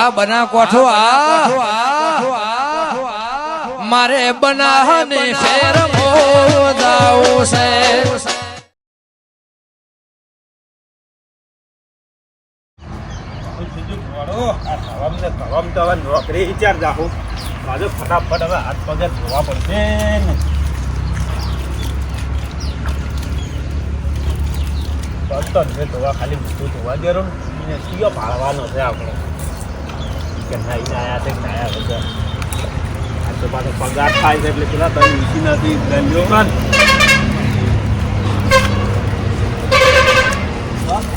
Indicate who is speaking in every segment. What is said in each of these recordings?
Speaker 1: આ બના કોઠો આ મારે બનાહને શેર મોદાવું છે
Speaker 2: બીજું આ ધવમ ને ધવમ તો હવે નોકરી વિચાર રાખો બાજુ ફટાફટ હવે હાથ પગે ધોવા પડશે ને. પગ તો ધોવા ખાલી મોઢું ધોવા દેરો ને. શિયો પાડવાનો છે આપણે કે નાઈને આયા છે નાયા વગર. આ તો પાછો પગાર થાય છે એટલે પેલા તને ઊંચી નથી દંડ્યો કર.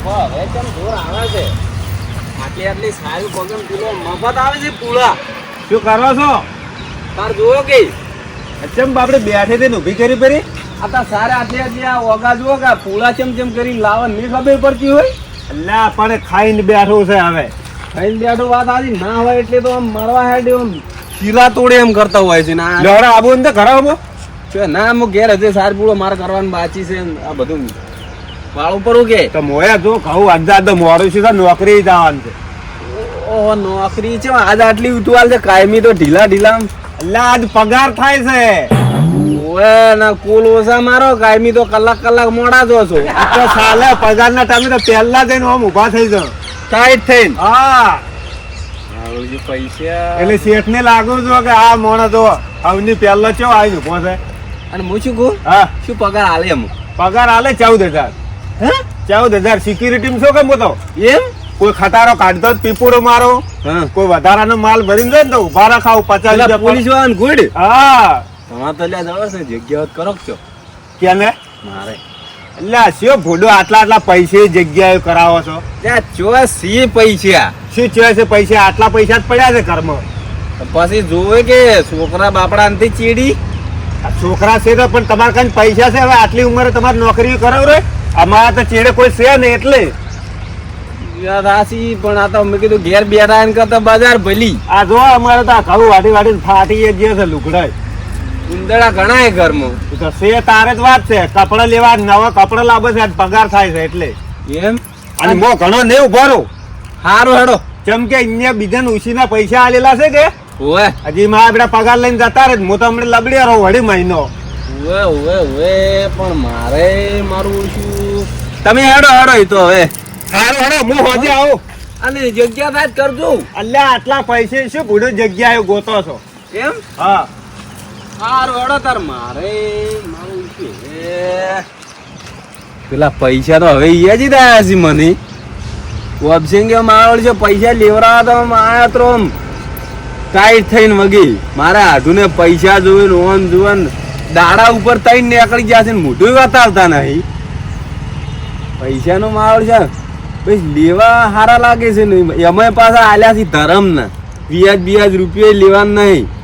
Speaker 3: હવે કેમ જોર આવે છે? આટલી આટલી સારી પગમ પેલો મફત આવે છે પૂળા
Speaker 2: શું કરો છો?
Speaker 3: તાર જોયો કે.
Speaker 2: ચમ બાપડે બેઠે તે ઊભી કરી પરી
Speaker 3: આ સારે આટલી આટલી આ ઓગા જુઓ કે પૂળા ચમ ચમ કરી લાવે નહીં ખબર પડતી હોય?
Speaker 2: અલ્લા પણ ખાઈને બેઠો છે હવે.
Speaker 3: ખાઈને બેઠો વાત આજી ના હોય એટલે તો આમ મરવા હેડ એમ શીલા તોડે એમ કરતા હોય છે. ને
Speaker 2: લેવડા આબુ ને આબુ.
Speaker 3: છે ના હું ઘેર હજે સારી પૂળો મારે કરવાનું બાકી છે આ બધું વાળ ઉપર હું કે
Speaker 2: તો મોયા જો કહું અડધા અડધો મોડું છે નોકરી જવાનું છે.
Speaker 3: ઓહો નોકરી છે આજ આટલી ઉતવાલ છે કાયમી તો ઢીલા ઢીલા
Speaker 2: અલ્લા આજ પગાર થાય છે.
Speaker 3: ઓએ ના કુલ ઓછા મારો કાયમી તો કલાક કલાક મોડા જો છો
Speaker 2: સાલે પગાર ના ટાઈમે તો પહેલા જઈને આમ ઊભા થઈ જાવ
Speaker 3: ટાઈટ થઈને.
Speaker 2: હા.
Speaker 3: પૈસા.
Speaker 2: એટલે શેઠ ને લાગુ છો કે આ મોણા તો આવની પહેલા ચો આવી ઊભો છે.
Speaker 3: અને હું શું કહું?
Speaker 2: હા.
Speaker 3: શું પગાર હાલે એમ
Speaker 2: પગાર આલે ચૌદ હજાર.
Speaker 3: હે?
Speaker 2: ચૌદ હજાર. સિક્યુરિટી શું કેમ તો
Speaker 3: એમ?
Speaker 2: કોઈ ખટારો કાઢતો જ પીપુડો મારો.
Speaker 3: હા.
Speaker 2: કોઈ વધારાનો માલ ભરીને દે ને તો ઊભા રાખાવ પચાસ હજાર
Speaker 3: પોલીસ વાળાને ગુડ
Speaker 2: હા.
Speaker 3: તમારે તો લ્યા જવા છે જગ્યા કરો છો?
Speaker 2: કેને?
Speaker 3: મારે.
Speaker 2: એટલે શું ભૂડો આટલા આટલા પૈસે જગ્યાએ કરાવો છો?
Speaker 3: ચોસ સી પૈસા.
Speaker 2: શું છે છે પૈસા? આટલા પૈસા જ પડ્યા છે ઘરમાં.
Speaker 3: તો પછી જોવે કે છોકરા બાપડા નથી ચીડી?
Speaker 2: આ છોકરા છે તો પણ તમારે કઈ પૈસા છે? હવે આટલી ઉંમરે તમારે નોકરી કરાવ રે અમારા તો ચેડે કોઈ છે ને એટલે.
Speaker 3: રાશી પણ આ તો મેં કીધું ઘેર બેઠા કરતા બજાર ભલી.
Speaker 2: આ જો અમારે તો આ ઘઉં વાટી વાટી ફાટી જે છે લુગડાય.
Speaker 3: ઉંદડા ઘણા ઘરમાં.
Speaker 2: છે તારે જ વાત છે. કપડા લેવા નવા કપડા લાવે છે પગાર થાય છે એટલે.
Speaker 3: એમ?
Speaker 2: અને મો ઘણો ને ઊભો રહો
Speaker 3: હારું હેડો.
Speaker 2: કેમ કે અહીંયા બીજાને ઉછીના પૈસા આલેલા છે કે?
Speaker 3: ઓએ
Speaker 2: હજી મારા બેટા પગાર લઈને જતા રહે હું તો હમણાં લબડ્યા રહો વળી મહિનો.
Speaker 3: ઓવે ઓવે ઓએ પણ મારે મારું ઉછું તમે હેડો હેડો એ તો હવે.
Speaker 2: હારો હેડો હું હોજે આવું.
Speaker 3: અને જગ્યા વાત જ કરજો.
Speaker 2: અલ્યા આટલા પૈસે શું ભૂડો જગ્યાએ ગોતો છો?
Speaker 3: એમ?
Speaker 2: હા.
Speaker 3: પેલા પૈસા તો હવે ઈયા જ છે મને. ઓબસિંગ કે મારો છે પૈસા લેવડાવા તો મારા તો ટાઈટ થઈને વગી. મારા આધુને પૈસા જોવે ને ઓન જોવે દાડા ઉપર તઈને નીકળી ગયા છે ને મોટું બતાવતા નહીં. પૈસાનો માહોલ છે. ભાઈ, લેવા સારા લાગે છે નહીં. એમાં પાછા આલ્યા છે ધરમ ના વ્યાજ બિયાજ રૂપિયા લેવા નહીં.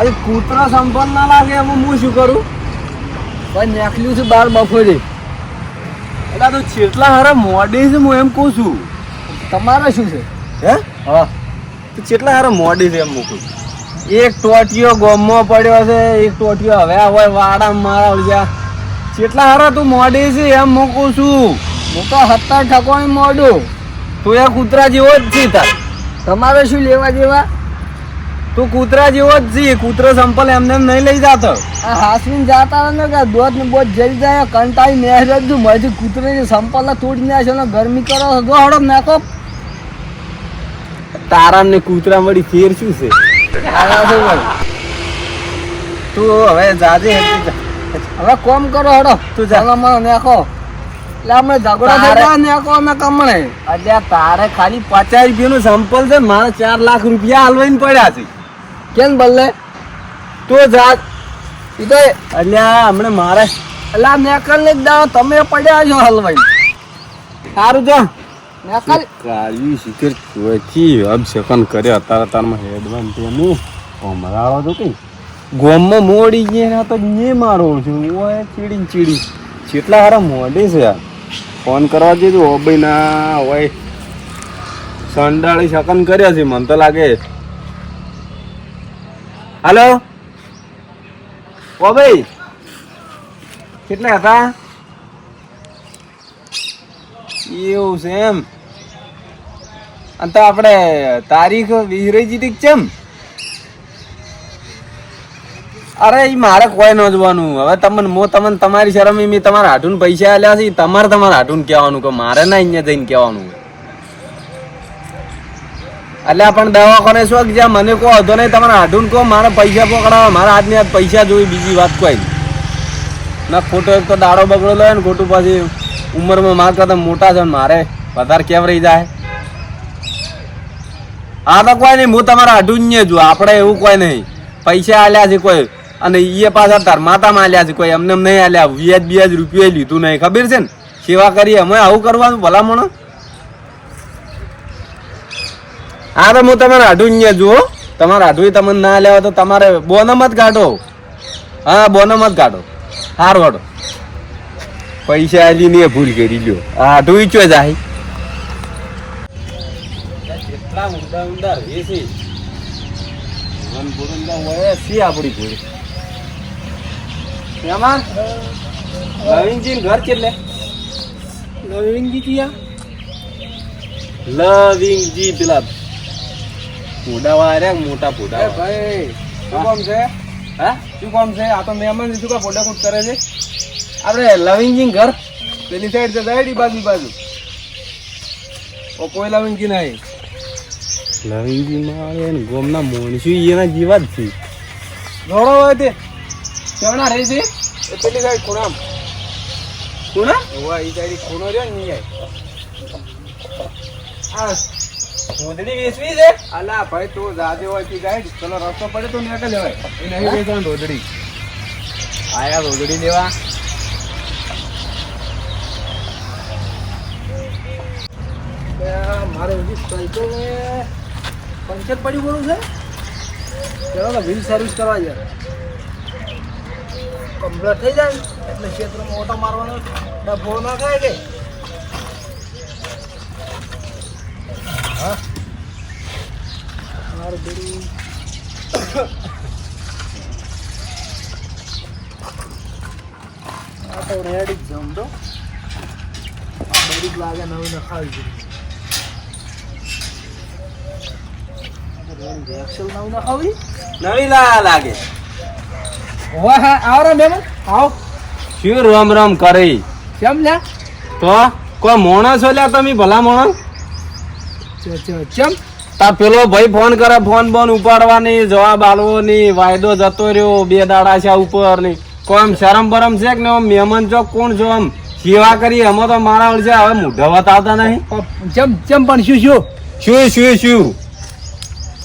Speaker 3: અરે કૂતરા સંપન્ન ના લાગે એમાં હું શું કરું? પણ નાખ્યું છે બાર બફોરે એટલે તું છેટલા હારા મોડી છે હું એમ કહું છું. તમારે શું છે? હે? હા. તું કેટલા હારા મોડી છે એમ મૂકું એક ટોટિયો ગોમમાં પડ્યો છે, એક ટોટિયો હવે હોય વાડા મારા ઓળજા કેટલા હારા તું મોડી છે એમ મૂકું છું. હું તો હત્તા ઠકોણી મોડું. તું એ કૂતરા જેવો જ છે તાર. તમારે શું લેવા જેવા? તું કૂતરા જેવો જ છે કૂતરો સંપલ એમને નહીં લઈ જતો.
Speaker 4: આ જાતા ને કે દોધ ને બોધ જઈ જાય કંટાળી મેં જ મજી કૂતરી સંપલ તોડી નાખ્યો ને ગરમી કરો. જો હડો નાખો
Speaker 3: તારા ને કૂતરા મળી ફેર શું છે. તું હવે જાજે
Speaker 4: હવે કોમ કરો હડો.
Speaker 3: તું જા.
Speaker 4: મને નાખો એટલે આપણે ઝઘડો નાખો અમે કમણે.
Speaker 3: અલ્યા તારે ખાલી પચાસ રૂપિયાનું સંપલ છે મારે ચાર લાખ રૂપિયા હાલવાઈને પડ્યા છે.
Speaker 4: કેમ બદલે
Speaker 3: તો જા
Speaker 4: ઈ તો
Speaker 3: અલ્યા હમણાં મારે
Speaker 4: એટલે આ મેકલ ને જ તમે પડ્યા છો હલવાઈ
Speaker 3: સારું જો.
Speaker 4: નેકલ
Speaker 3: કાળી શિખર ચોથી અબ સેકન્ડ કર્યો. અત્યારે તારમાં હેડવાન તેનું ભમરાળો તો કઈ. ગોમમાં મોડી ગયા તો ને મારો છું. ઓય ચીડી ચીડી. કેટલા હારા મોડે છે યાર ફોન કરવા દેજો ઓબઈ ના હોય સંડાળી શકન કર્યા છે મને તો લાગે. હાલો? ભાઈ, કેટલા હતા? એવું છે એમ. અને તો આપણે તારીખ વિસરાઈ જીતી કેમ અરે, ઈ મારે કોઈ ન જોવાનું. હવે તમને મો તમને, તમારી શરમ મેં તમારા હાટુન પૈસા આલ્યા છે તમારે તમારા હાટુન કહેવાનું કે મારે ના અહીંયા જઈને કહેવાનું. એટલે પણ દવાખાને શું જ્યાં મને કહો હતો નહીં, તમારા હાટુન કહો, મારે પૈસા પકડાવો મારા હાથની હાથ પૈસા જોઈ, બીજી વાત કોઈ ના, ખોટો એક તો દાડો બગડેલો હોય ને, ખોટું પછી ઉંમરમાં માર કરતા મોટા છે ને મારે, વધારે કેમ રહી જાય? આ તો કોઈ નહીં, હું તમારા અઢું જ જો આપણે એવું કોઈ નહીં. પૈસા આલ્યા છે કોઈ, અને એ પાછા તાર માતામાં આલ્યા છે કોઈ, એમને નહીં આલ્યા વ્યાજ વ્યાજ રૂપિયા લીધું નહીં, ખબર છે ને? સેવા કરી અમે આવું કરવાનું, ભલામણ હા તો હું તમારે આઢું અહીંયા જુઓ. તમારે આઢું તમને ના લેવા તો તમારે બોનો મત કાઢો. હા બોનો મત કાઢો. હાર વાળો પૈસા આલી ને ભૂલ કરી લ્યો. આ અઢું ચો જાય? કેટલા ઊંડા ઊંડા રહે છે. આપણી ભૂલ? એમાં લવિંગજી ઘર કેટલે
Speaker 4: લવિંગજી ક્યાં?
Speaker 3: લવિંગજી પેલા ફોડા વાળા મોટા પૂડા
Speaker 4: ભાઈ
Speaker 3: શું કામ છે? હા? શું કામ છે? આ તો મહેમાન શું કા ફોટા કૂટ કરે છે? આપણે લવિંગજી ઘર. પેલી સાઈડ છે સાઈડ બાજુ બાજુ. ઓ કોઈ લવિંગજી નહીં. લવિંગજી મારે ને ગોમના મોણસી એના જીવા જ છે. જોડો હોય તે. ચણા રહે છે. એ પેલી સાઈડ ખૂણામ ખૂણા? ઓવા એ સાઈડ ખૂણો રહ્યો ને ઈ આ રોદડી વેચવી છે? અલા ભાઈ તું જાજે હોય તી ગાઈડ ચલો રસ્તો પડે તો નેકળ લેવાય. એ નહીં વેચવાનું રોધડી આયા રોધડી લેવા.
Speaker 4: મારે હજી સાયકલ પંચર પડ્યું બોલું છે? ચલો ને વ્હીલ સર્વિસ કરવા જાય કમ્પ્લેટ થઈ જાય એટલે ક્ષેત્રમાં ઓટો મારવાનો ડબ્બો ના ખાય કે? મારું બેડું આ તો રેડી જ જમ તો આ લાગે નવી નખાવી છે એક્સેલ નખાવી
Speaker 3: નવી લા લાગે
Speaker 4: વાહ આવો રે મેમન આવો.
Speaker 3: શું રમ રમ કરી
Speaker 4: કેમ લ્યા?
Speaker 3: તો કોઈ મોણસ લ્યા તમે ભલા મોણસ?
Speaker 4: ચમ.
Speaker 3: તા પેલો ભાઈ ફોન કરે ફોન બોન ઉપાડવાની જવાબ આલવો ની વાયદો જતો રહ્યો બે દાડા છે ઉપરની કોઈ શરમ બરમ છે કે મહેમાન ચોક કોણ છો આમ? સેવા કરી એમાં તો મારા છે હવે મોઢા બતાવતા નહીં.
Speaker 4: ચમ ચમ પણ શું શું?
Speaker 3: શું શું શું?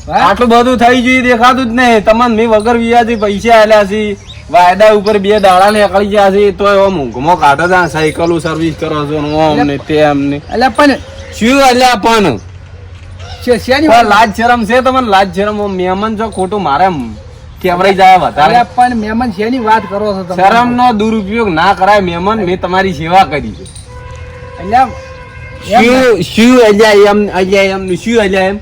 Speaker 3: આટલું બધું થઈ ગયું દેખાતું જ નહીં. તમને મેં વગર વ્યાજી પૈસા આલ્યા છે. વાયદા ઉપર બે દાડા નીકળી ગયા છે તો એવો મૂંઘમો કાઢો સાયકલ સર્વિસ કરો છો ને ઓમ ને.
Speaker 4: એટલે પણ
Speaker 3: શું એટલે પણ?
Speaker 4: છે- શેની?
Speaker 3: લાજ શરમ છે તમને લાજ શરમ મહેમાન જો ખોટું મારે કેવરાઈ જાય વધારે.
Speaker 4: પણ મહેમાન શેની વાત કરો છો તમે?
Speaker 3: શરમ નો દુરુપયોગ ના કરાય મહેમાન મેં તમારી સેવા કરી છે.
Speaker 4: અલ્યા એમ
Speaker 3: શું શું અલ્યા એમ અલ્યા એમ શું અલ્યા એમ?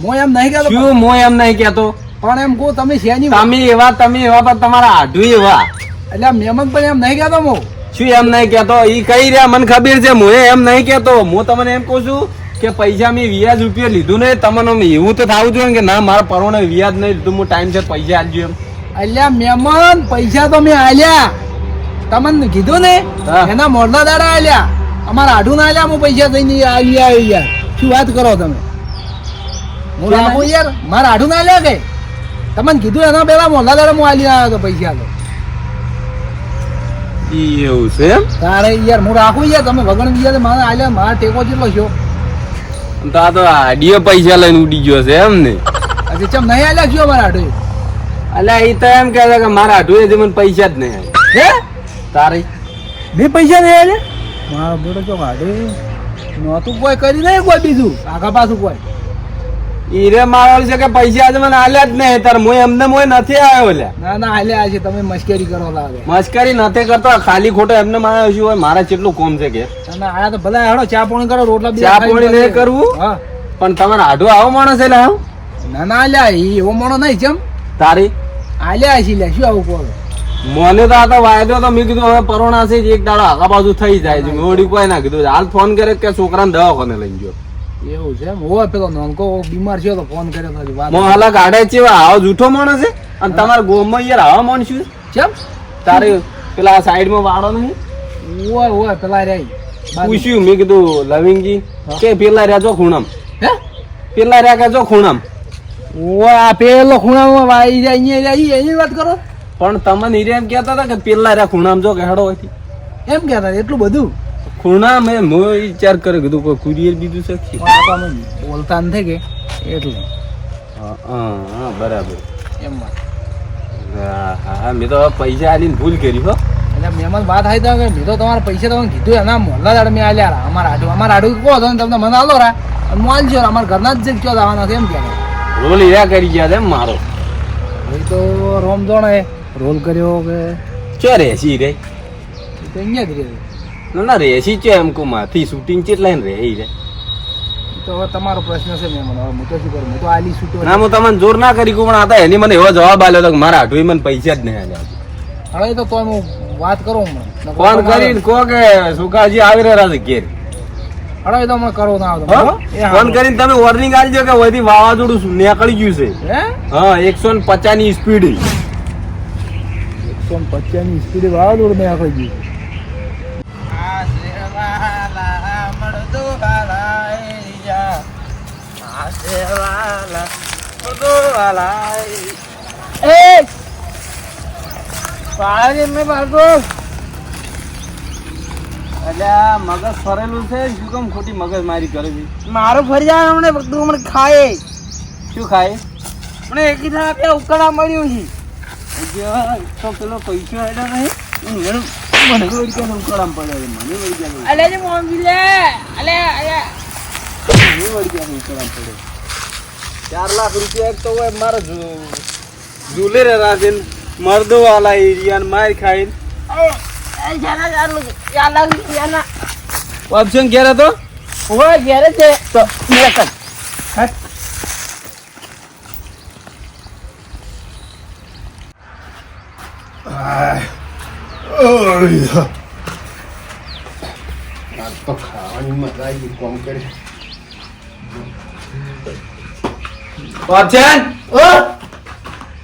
Speaker 4: મો એમ નહીં કહેતો
Speaker 3: શું મો એમ નહીં કેતો
Speaker 4: પણ એમ કહું તમે શેની
Speaker 3: તમે એવા તમે એવા પણ તમારા આઢું એવા.
Speaker 4: એટલે મહેમાન પણ એમ નહીં કહેતો મો
Speaker 3: શું એમ નહીં કેતો એ કઈ રહ્યા મને ખબર છે હું એમ નહીં કેતો હું તમને એમ કહું છું કે પૈસા મેં વ્યાજ રૂપિયા લીધું નહીં તમને એવું તો થવું જોઈએ કે ના મારા પરોણે વ્યાજ નહીં લીધું હું ટાઈમ છે પૈસા આપજો એમ.
Speaker 4: અલ્યા મહેમાન પૈસા તો મેં આલ્યા. તમને કીધું ને એના મોરના દાડા આલ્યા. અમારા આઢું ના આલ્યા હું પૈસા દઈને આવ્યો યાર શું વાત કરો તમે? હું? રાખું યાર? મારા આઢું ના આલ્યા કે? તમને કીધું એના પેલા મોરના દાડા હું આલી આવ્યો હતો પૈસા તો.
Speaker 3: એવું છે
Speaker 4: તારે યાર હું રાખું યાર તમે વગણ બીજા મારે આલ્યા મારા ટેકો જેટલો છો
Speaker 3: તો આ તો આડીયો પૈસા લઈને ઉડી ગયો છે એમ ને.
Speaker 4: હજી ચમ નહીં આલ્યા ગયો મારા આઢું
Speaker 3: અલ્યા એ તો એમ કહે છે કે મારા આઢું મને પૈસા જ નહીં
Speaker 4: હે?
Speaker 3: તારે?
Speaker 4: બે પૈસા નહીં આલ્યા? મારા બેટો ચો આઢું નહોતું કોઈ કરી નહીં કોઈ બીજું. આગા પાછું કોઈ.
Speaker 3: ઈરે મારવાળી છે કે પૈસા આજે મને આલ્યા જ નહીં. તાર હું એમને મોય નથી આવ્યો લે
Speaker 4: ના ના આલ્યા છે. તમે મશ્કરી કરો લાગે
Speaker 3: મશ્કરી નથી કરતો. ખાલી ખોટો એમને માં છું હોય મારા કેટલું કોમ છે કે?
Speaker 4: ના આયા તો ભલે હેડો ચા પોણી કરો રોટલા
Speaker 3: ચા પોણી નહીં કરવું? પણ તમારે આઢો આવો માણસ એટલે આવ
Speaker 4: ના ના આલ્યા ઈ એવો માણો નહીં જેમ.
Speaker 3: તારી?
Speaker 4: આલ્યા છે લ્યા શું આવું કહો
Speaker 3: મને તો આ તો વાયદો તો મેં કીધું હવે પરોણા છે એક દાડો આગા બાજુ થઈ જાય છે. મેં ઓડી કોઈ ના કીધું હાલ ફોન કરે કે છોકરાને દવાખાને લઈ ગયો.
Speaker 4: એવું છે હોય પેલો નાનકો બીમાર છે તો ફોન કર્યો તો વાત
Speaker 3: મો હાલા ગાડે છે આવો જૂઠો માણસ છે? અને તમારા ગોમમાં યાર આવા માણસ છે? તારે પેલા સાઈડમાં વાળો નહીં
Speaker 4: હોય હોય પેલા રે.
Speaker 3: પૂછ્યું મેં કીધું લવિંગજી કે પેલા રહ્યા છો ખૂણામ?
Speaker 4: હે?
Speaker 3: પેલા રહ્યા કે છો ખૂણામ?
Speaker 4: ઓય આ પેલો ખૂણામાં વાઈ જાય અહીંયા જાય એની વાત કરો?
Speaker 3: પણ તમે હીરે એમ કહેતા હતા કે પેલા રહ્યા ખૂણામ જો કે હેડો
Speaker 4: એમ કહેતા એટલું બધું?
Speaker 3: ખૂણા મેં મોય વિચાર કર્યો કીધું કોઈ કુરિયર બીજું છે કે?
Speaker 4: અમે બોલતા નથી કે એટલે.
Speaker 3: હા હા, બરાબર.
Speaker 4: એમ
Speaker 3: હા મેં તો પૈસા આલીને ભૂલ કરી હો.
Speaker 4: એટલે મહેમાન વાત આવી તો કે મેં તો તમારા પૈસા તમને કીધું એના મોહલ્લા દાડ મેં આલ્યા અમારા આડું અમારા આડું કહો તો તમને મને આલો રા. અને હું આલજો રા. અમારા ઘરના જ કયો આવવાના છે એમ કે.
Speaker 3: રોલ હીરા કરી ગયા છે મારો.
Speaker 4: એ તો રોમ જોણે રોલ કર્યો કે
Speaker 3: ચો રેસી રે?
Speaker 4: તો અહીંયા જ રહે.
Speaker 3: ના ના રેસી ચો એમ કો માથી શૂટિંગ ચેટલા ને રહી રે.
Speaker 4: તો હવે તમારો પ્રશ્ન છે મહેમાન મને હું તો શું કરું? હું તો આલી શૂટો
Speaker 3: ના હું તમને જોર ના કરી કહું પણ આ તો એની મને એવો જવાબ આલ્યો હતો કે મારા આઠવી મને પૈસા જ નહીં આલ્યા
Speaker 4: હવે તો તો હું વાત કરું હમણાં
Speaker 3: ફોન કરીને કહો કે સુકાજી આવી રહ્યા છે ઘેર.
Speaker 4: હવે તો મને કરો ના આવતો.
Speaker 3: ફોન કરીને તમે વોર્નિંગ આલજો કે વધી વાવાઝોડું નીકળી ગયું છે.
Speaker 4: હે?
Speaker 3: હા એકસો ને પચાસની સ્પીડ
Speaker 4: એકસો પચાસની સ્પીડ વાવાઝોડું નીકળી આખો ગયું
Speaker 3: એટલે આ મગજ ફરેલું છે શું કેમ ખોટી મગજ મારી કરે છે
Speaker 4: મારો ફરી જાય હમણે બધું હમણે ખાય.
Speaker 3: શું ખાય?
Speaker 4: મને એક થા ઉકળા મળ્યું છે.
Speaker 3: તો પેલો પૈસો આલ્યો નહીં. મને વળી ક્યાં ઉકાળામ પડે મને વળી
Speaker 4: અલે મોંઘી લે. અલે અલે.
Speaker 3: મને વળી ક્યાં ઉકાળામ પડે ચાર લાખ રૂપિયા એક તો હોય મારે ઝૂલે રે રાખીને મરદો વાલા એરિયા માર ખાઈને. ઓપ્શન ક્યારે હતો?
Speaker 4: હોય ઘેર છે. તો મેં
Speaker 5: તો ખાવાની મજા આવી કોમ કરી.
Speaker 3: ઓપ્શન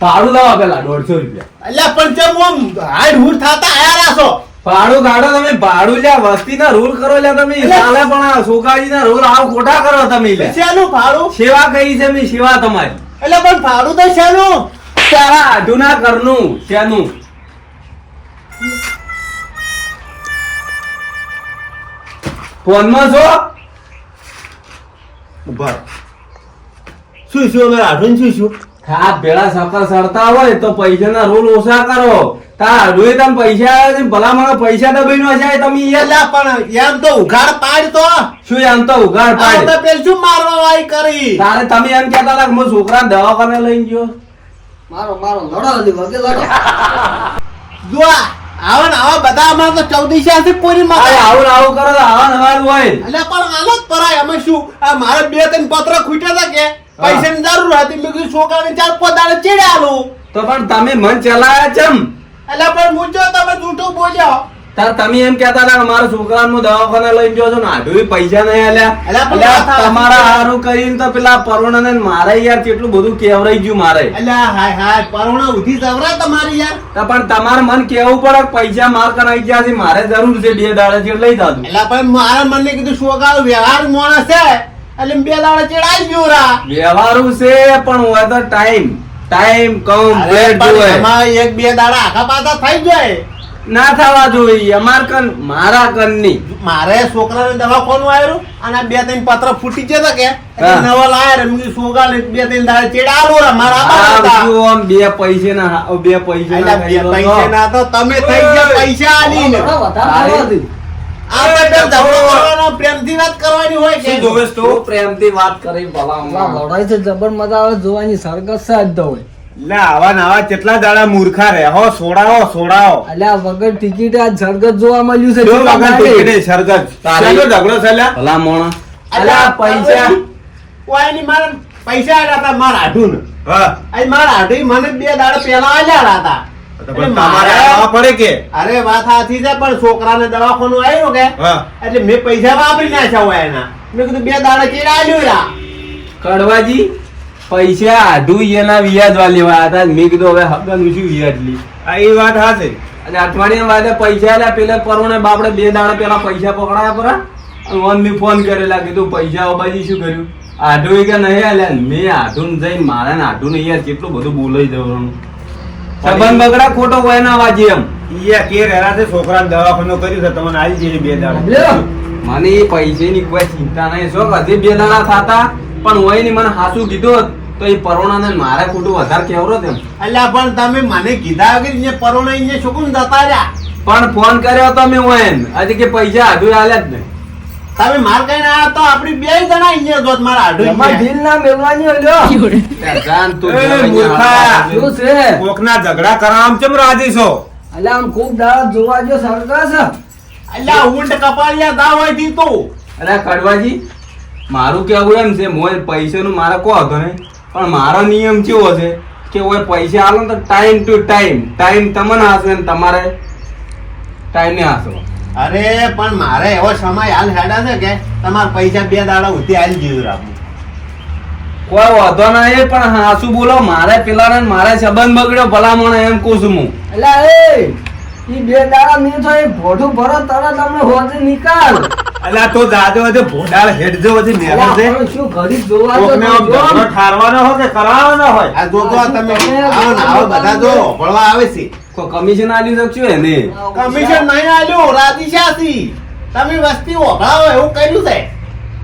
Speaker 3: ભાડું લાવો પેલા દોઢસો રૂપિયા.
Speaker 5: અલ્યા પણ ચમ ઓમ હાડ હુડ થાતા આયા રાસો
Speaker 3: ભાડું કાઢો તમે ભાડું લ્યા વસ્તી ના રૂલ કરો લ્યા તમે સાલે પણ સોકાજી ના રૂલ આવ ખોટા કરો તમે લ્યા.
Speaker 5: શેનું ભાડું?
Speaker 3: સેવા કઈ છે મી સેવા તમારી.
Speaker 5: એટલે પણ ભાડું તો શેનું
Speaker 3: તારા આઢુના ઘરનું શેનું ફોનમાં છો?
Speaker 5: ઊભા શું શું અમે આઠું શું? શું
Speaker 3: હા ભેળા સકર સરતા હોય તો પૈસાના રોલ ઓછા કરો. તા રોય તમે પૈસા છે ભલા મને પૈસા દબાઈ નો જાય તમે યાર
Speaker 5: પણ એમ તો ઉઘાડ પાડ તો.
Speaker 3: શું એમ તો ઉઘાડ
Speaker 5: પાડ. તો પેલ શું મારવા વાળી કરી?
Speaker 3: તારે તમે એમ કહેતા લાગ મો છોકરા છોકરાને દવાખાને લઈને ગયો.
Speaker 4: મારો મારો લડો હજી વગે લડો
Speaker 5: જો આ ને આવા બધા અમારે તો ચૌદીસી આથી પૂરી માં
Speaker 3: આવું કરો તો આવા નવા હોય.
Speaker 5: એટલે પણ આલત પરાય. અમે શું આ મારે બે ત્રણ પત્ર ખૂટ્યા હતા કે? પૈસાની જરૂર હતી. મેં કીધું છોકરાને ચાર પોતાને ચેડે આલું
Speaker 3: તો પણ તમે મન ચલાયા ચમ?
Speaker 5: એટલે પણ હું જો તમે જૂઠું બોલ્યો.
Speaker 3: તાર તમે એમ કહેતા હતા કે મારા છોકરાને દવાખાને લઈને જો છું ને આઢું પૈસા નહીં આલ્યા. તમારા હારું કરીને તો પેલા પરુણ ને મારે યાર કેટલું બધું કેવરાઈ ગયું મારે.
Speaker 5: એટલે હાય હાય પરુણ ઉધી જવરા તમારી યાર.
Speaker 3: તો પણ તમારે મન કેવું પડે પૈસા માર કરાઈ ગયા છે? મારે જરૂર છે બે દાડે છે લઈ દાદું
Speaker 5: એટલે પણ મારા મને કીધું છોકરા વ્યવહાર માણસ છે. એટલે બે દાડા ચડાઈ ગયો રા.
Speaker 3: વ્યવહારું છે પણ હોય તો ટાઈમ ટાઈમ કમ્પ્લીટ જોઈએ
Speaker 5: એમાં એક બે દાડા આખા પાછા થઈ જાય.
Speaker 3: ના થવા જોઈએ અમાર કન મારા કનની
Speaker 5: મારે છોકરાને દવાખાનું આવ્યું અને બે ત્રણ પત્ર ફૂટી જતા કે. નવા લાયા રે મેં કીધું છોકરાને બે ત્રણ દાડે ચડાવો રા મારા
Speaker 3: બે પૈસે ના બે પૈસે
Speaker 5: ના બે પૈસા ના તો તમે થઈ ગયા પૈસા આલીને.
Speaker 4: વધારે
Speaker 5: પ્રેમથી વાત કરવાની હોય કે
Speaker 2: શું જોવેશ તું?
Speaker 3: તું પ્રેમથી વાત કરી ભલા
Speaker 4: આ લડાઈ છે જબર મજા આવે જોવાની સરકસ છે જ હોય
Speaker 5: લે આવા ને કેટલા દાડા મૂર્ખા રહે. હો સોડાવો સોડાવો
Speaker 4: અલ્યા વગર ટિકિટ આ સરગત જોવા મળ્યું છે
Speaker 5: વગર? સરગત
Speaker 3: તારી-
Speaker 5: શાનો ઝઘડો છે લ્યા?
Speaker 3: ભલા મોણા.
Speaker 5: અલ્યા પૈસા. મારે પૈસા આલ્યા હતા મારા હાડું હા. અહીં મારા હાડું મને બે દાડા પહેલા આલ્યા હતા.
Speaker 2: પડે કે?
Speaker 5: અરે વાત સાચી છે પણ છોકરાને દવાખાનું આવ્યું કે? એટલે મેં પૈસા વાપરી નાખ્યા હોય એના. મેં કીધું બે દાડા ચેડા આલ્યું
Speaker 3: કડવાજી પૈસા આઢું એના વ્યાજ લેવા હતા. મેં કીધું હવે હગન શું વ્યાજ લી?
Speaker 2: એ વાત હાચી.
Speaker 3: અને અઠવાડિયા પૈસા આલ્યા. પેલા પરોણે બાપડે બે દાડા પેલા પૈસા પકડાયા પરા. અને ફોન કરેલા કીધું પૈસા બાજી શું કર્યું? આઢું કે નહીં આલ્યા મેં આઢું જઈને મારા ને આઢું ને યાર કેટલું બધું બોલાઈ જવાનું. સંબંધ બગડા ખોટો હોય ના વાજી એમ.
Speaker 2: ઈ કે રહેલા છે છોકરાને દવાખાનો કર્યું છે તમને આવી જઈએ બે દાડા.
Speaker 3: મને એ પૈસાની કોઈ ચિંતા નહીં શું હજી બે દાડા થતા પણ હોયની મને હાસુ કીધું તો એ પરોણા ને મારે ખોટું વધારે કેવરો તેમ.
Speaker 5: એટલે પણ તમે મને કીધા વગર અહીંયા પરોણે અહીંયા શું જતા રહ્યા?
Speaker 3: પણ ફોન કર્યો તો મેં હોય આજે કે પૈસા આધુ હાલ્યા જ નહીં.
Speaker 5: તમે માર કઈ ના તો આપડી બે જણા અહીંયા જોત મારા હાડું
Speaker 4: એમાં ઢીલ ના મેલવાની હોય, લ્યો.
Speaker 3: જાન તું જો
Speaker 2: મૂર્ખા.
Speaker 4: શું છે?
Speaker 2: કોકના ઝઘડા કરવામાં ચમ રાજી છો?
Speaker 4: અલ્યા આમ ખૂબ દાડા જોવા જો સરકસ
Speaker 5: અલ્યા ઊંટ કપાળિયા દા હોય દી તો.
Speaker 3: અરે કડવાજી મારું કેવું એમ છે મોય પૈસાનું મારે કો હતો ને પણ મારો નિયમ કેવો છે કે ઓય પૈસા આલો ને તો ટાઈમ ટુ ટાઈમ ટાઈમ તમને હાસે ને તમારે ટાઈમ ને હાસવો.
Speaker 5: અરે પણ મારે એવો સમય હાલ હેડા છે કે તમારા પૈસા બે દાડા ઉધી હાલ જીવ રાખું.
Speaker 3: કોઈ વાંધો નહીં પણ હાસુ બોલો મારે પેલા ને મારે સંબંધ બગડ્યો ભલામણ એમ કહું છું હું.
Speaker 4: અલ્યા એ ઈ બે દાડા મેં તો એ ભોઠું ભરો તરત તમને હોજે નિકાલ.
Speaker 2: અલા તો દાદો હજે ભોડાળ હેડજો હજે
Speaker 4: અલ્યા,
Speaker 2: છે.
Speaker 4: શું ઘડી જોવા.
Speaker 2: ઝઘડો ઠારવાનો હોય કે કરાવવાનો હોય?
Speaker 5: આ જો તો તમે આવો આવો બધા જો ભળવા આવે છે.
Speaker 3: કમિશન આલી શકશું એને?
Speaker 5: કમિશન નહીં આલ્યું રાજી શાસી તમે વસ્તી ઓભળાવો એવું કર્યું છે.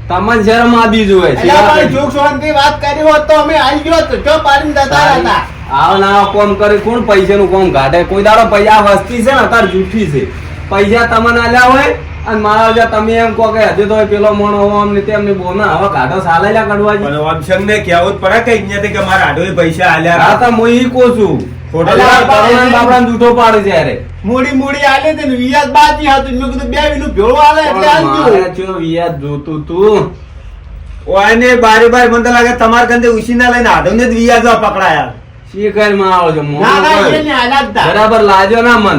Speaker 3: તમને શરમ આદી જોવે છે
Speaker 5: એટલે જોક શાંતિ વાત કરી હોત તો અમે આવી ગયો તો જો પાડીને જતા હતા
Speaker 3: આવો ના કોમ કરે કોણ પૈસાનું કોમ કાઢે? કોઈ દાડો પૈસા વસ્તી છે ને અત્યારે જૂઠી છે. પૈસા તમને આલ્યા હોય અને મારા વજા તમે એમ કહો કે હજુ તો પેલો મોણો આમ ને તેમ ને બોના હવે કાઢો સાલે લ્યા કાઢવા
Speaker 2: પણ ઓપ્શન ને કહેવું જ પડે કે અહીંયા કે મારા આડો પૈસા
Speaker 3: હા
Speaker 2: આલ્યા
Speaker 3: તો હું ઈ કહું છું. પાડે છે.
Speaker 5: મૂડી મૂડી આલે તે ને વિયાજ બાકી હતું. મેં કીધું બે વીનું ભેળું આલે એટલે
Speaker 3: પણ મારે
Speaker 5: આલજો
Speaker 3: ચો વ્યાજ જોતું તું?
Speaker 2: ઓયને બારી બારી મને તો લાગે તમારા કંદે ઉછીના લઈને આડોને જ વિયાજો પકડાયા.
Speaker 3: શીખરમાં આવો છો
Speaker 5: ના ના
Speaker 3: કોઈ.
Speaker 5: એને આલ્યા જ તા.
Speaker 3: બરાબર લાજો ના મન.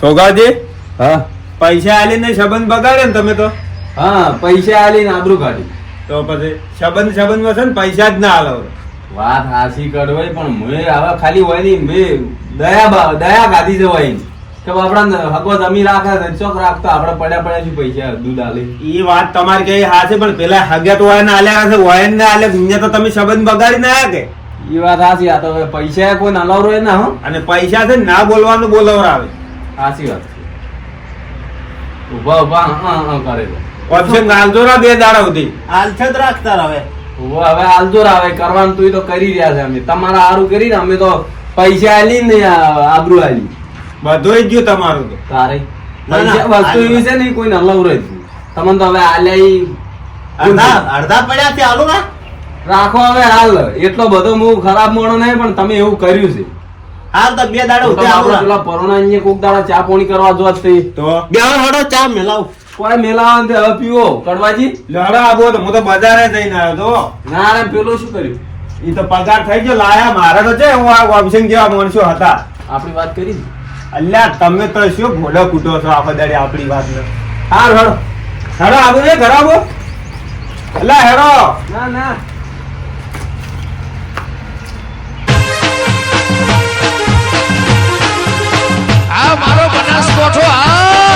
Speaker 2: સોગાજી?
Speaker 3: હા.
Speaker 2: પૈસા આલીને સંબંધ બગાડે ને તમે તો?
Speaker 3: હા પૈસા આલીને આબરૂ કાઢી.
Speaker 2: તો પછી સંબંધ સંબંધમાં છે ને પૈસા જ ના આલો
Speaker 3: વાત હાસી કરવાય પણ મેં હવે ખાલી હોયની મેં દયા બા- દયા ગાધી જવાયની. કે આપણા હકો જમી રાખે છે ચોક રાખતો આપડે પડ્યા પડ્યા શું પૈસા દૂધ આલે.
Speaker 2: એ વાત તમારી કઈ હાસે પણ પેલા હગ્યા તો વાયન આલ્યા છે વાયન ને આલે અહીંયા તો તમે સંબંધ બગાડી ના કે
Speaker 3: એ વાત હાસી આ તો હવે પૈસા કોઈ નલાવરો હોય ના હો.
Speaker 2: અને પૈસા છે ને ના બોલવાનું બોલવરાવે.
Speaker 3: હાસી વાત છે. ઊભા ઊભા હા હા કરે છે.
Speaker 2: ઓપ્શન ગાલજો ના બે દાડા સુધી.
Speaker 5: આલછત જ રાખતા રહે
Speaker 3: હવે હાલજો આવે કરવાનું તું તો કરી રહ્યા છે અમે. તમારા સારું કરીને અમે તો પૈસા આલી ને આબરૂ આલી.
Speaker 2: બધું જ ગયું તમારું તો.
Speaker 3: તારે. વસ્તુ એવી છે ને કોઈને કોઈ રહી તમને તો હવે આલ્યા
Speaker 5: અડધા અડધા પડ્યા છે આલુ ના
Speaker 3: રાખો હવે હાલ. એટલો બધો હું ખરાબ મોણો નહીં પણ તમે એવું કર્યું છે.
Speaker 5: હાલ તો બે દાડો
Speaker 3: પેલા પરોણા અહીંયા કોક દાડા ચા પોણી કરવા જો તો
Speaker 5: બે હડો ચા મેલાવ.
Speaker 3: કોઈ મેલાવા તે હવે કડવાજી?
Speaker 2: લડા આવો તો હું તો બજારે જઈને આવ્યો તો.
Speaker 3: ના રે પેલો શું કર્યું?
Speaker 2: એ તો પગાર થઈ ગયો લાયા મારા તો છે હું આ વાપસિંગ જેવા માણસો હતા.
Speaker 3: આપણી વાત કરી
Speaker 2: અલ્યા તમે તો શું ભોળો કૂટો છો આ બધાડે આપણી વાત ને
Speaker 3: હા હેડો.
Speaker 2: હેડો આવો ને ઘર આવો. અલ્યા હેડો.
Speaker 3: ના ના. મારો બનાસ કોઠો આ